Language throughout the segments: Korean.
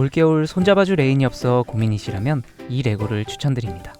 올겨울 손잡아줄 레인이 없어 고민이시라면 이 레고를 추천드립니다.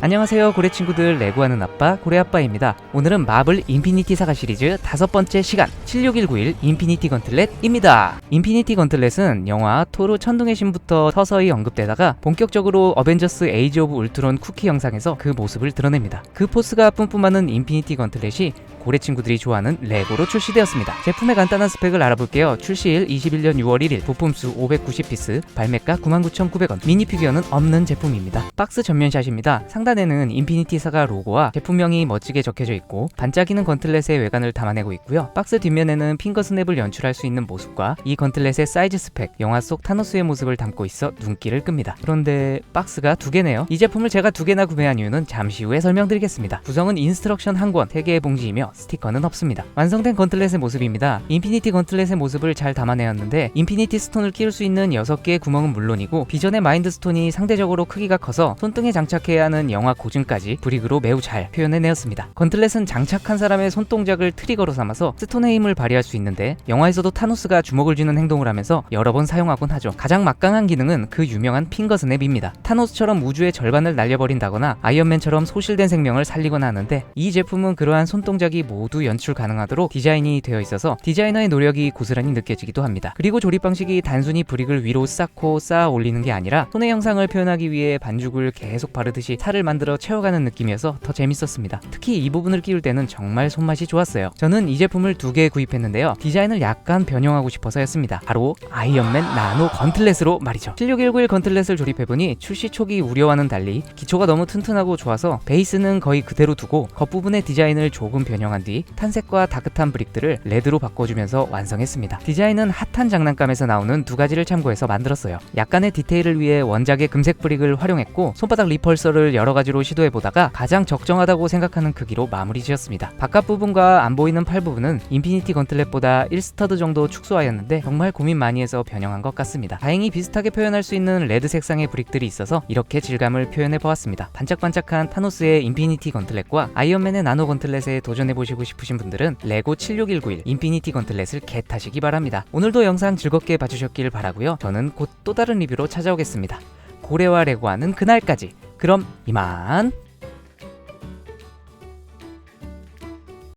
안녕하세요 고래 친구들 레고하는 아빠 고래 아빠입니다. 오늘은 마블 인피니티 사가 시리즈 다섯 번째 시간 76191 인피니티 건틀렛입니다. 인피니티 건틀렛은 영화 토르 천둥의 신부터 서서히 언급되다가 본격적으로 어벤져스 에이지 오브 울트론 쿠키 영상에서 그 모습을 드러냅니다. 그 포스가 뿜뿜하는 인피니티 건틀렛이 고래 친구들이 좋아하는 레고로 출시되었습니다. 제품의 간단한 스펙을 알아볼게요. 출시일 21년 6월 1일, 부품수 590피스, 발매가 99,900원, 미니 피규어는 없는 제품입니다. 박스 전면샷입니다. 상단에는 인피니티 사가 로고와 제품명이 멋지게 적혀져 있고 반짝이는 건틀렛의 외관을 담아내고 있고요. 박스 뒷면에는 핑거 스냅을 연출할 수 있는 모습과 이 건틀렛의 사이즈 스펙, 영화 속 타노스의 모습을 담고 있어 눈길을 끕니다. 그런데 박스가 두 개네요. 이 제품을 제가 두 개나 구매한 이유는 잠시 후에 설명드리겠습니다. 구성은 인스트럭션 한 권, 3개의 봉지이며 스티커는 없습니다. 완성된 건틀렛의 모습입니다. 인피니티 건틀렛의 모습을 잘 담아내었는데 인피니티 스톤을 끼울 수 있는 6개의 구멍은 물론이고 비전의 마인드 스톤이 상대적으로 크기가 커서 손등에 장착해야 하는 영화 고증까지 브릭으로 매우 잘 표현해내었습니다. 건틀렛은 장착한 사람의 손동작을 트리거로 삼아서 스톤의 힘을 발휘할 수 있는데 영화에서도 타노스가 주먹을 쥐는 행동을 하면서 여러 번 사용하곤 하죠. 가장 막강한 기능은 그 유명한 핑거 스냅입니다. 타노스처럼 우주의 절반을 날려버린다거나 아이언맨처럼 소실된 생명을 살리거나 하는데 이 제품은 그러한 손동작이 모두 연출 가능하도록 디자인이 되어 있어서 디자이너의 노력이 고스란히 느껴지기도 합니다. 그리고 조립 방식이 단순히 브릭을 위로 쌓고 쌓아 올리는 게 아니라 손의 형상을 표현하기 위해 반죽을 계속 바르듯이 살을 만들어 채워가는 느낌이어서 더 재밌었습니다. 특히 이 부분을 끼울 때는 정말 손맛이 좋았어요. 저는 이 제품을 두 개 구입했는데요. 디자인을 약간 변형하고 싶어서였습니다. 바로 아이언맨 나노 건틀렛으로 말이죠. 7619일 건틀렛을 조립해보니 출시 초기 우려와는 달리 기초가 너무 튼튼하고 좋아서 베이스는 거의 그대로 두고 겉부분의 디자인을 조금 변형 한 뒤 탄색과 다크한 브릭들을 레드로 바꿔주면서 완성했습니다. 디자인은 핫한 장난감에서 나오는 두 가지를 참고해서 만들었어요. 약간의 디테일을 위해 원작의 금색 브릭을 활용했고 손바닥 리펄서를 여러 가지로 시도해보다가 가장 적정하다고 생각하는 크기로 마무리 지었습니다. 바깥 부분과 안 보이는 팔 부분은 인피니티 건틀렛보다 1스터드 정도 축소하였는데 정말 고민 많이 해서 변형한 것 같습니다. 다행히 비슷하게 표현할 수 있는 레드 색상의 브릭들이 있어서 이렇게 질감을 표현해 보았습니다. 반짝반짝한 타노스의 인피니티 건틀렛과 아이언맨의 나노 건틀렛에 도전해 보시고 싶으신 분들은 레고 76191 인피니티 건틀렛을 겟하시기 바랍니다. 오늘도 영상 즐겁게 봐주셨길 바라고요. 저는 곧 또 다른 리뷰로 찾아오겠습니다. 고래와 레고하는 그날까지. 그럼 이만.